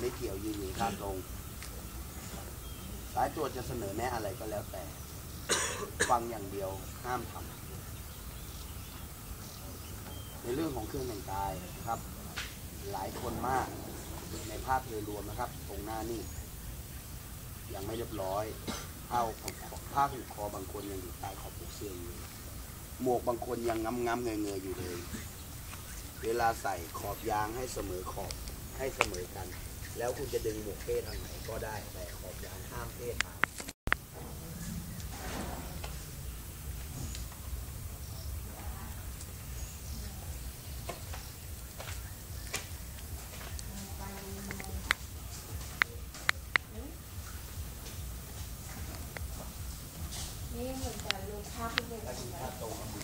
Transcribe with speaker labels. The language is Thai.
Speaker 1: ไม่เกี่ยวยืนอยู่ข้างตรง สายตรวจจะเสนอแนะอะไรก็แล้วแต่ ฟังอย่างเดียวห้ามทำในเรื่องของเครื่องแต่งกายนะครับ หลายคนมากในภาพโดยรวมนะครับ ตรงหน้านี่ยังไม่เรียบร้อยผ้าของผ้าผูกคอบางคนยังอยู่ใต้ขอบผูกเสื้ออยู่หมวกบางคนยังงำงำเงยเงยอยู่เลย เวลาใส่ขอบยางให้เสมอขอบให้เสมอกัน แล้วคุณจะดึงหมวกเทศทางไหนก็ได้แต่ขอบยานห้ามเทศตาม
Speaker 2: นี่เหมือนกับลงภาพที่เป็นภาพตร
Speaker 1: ง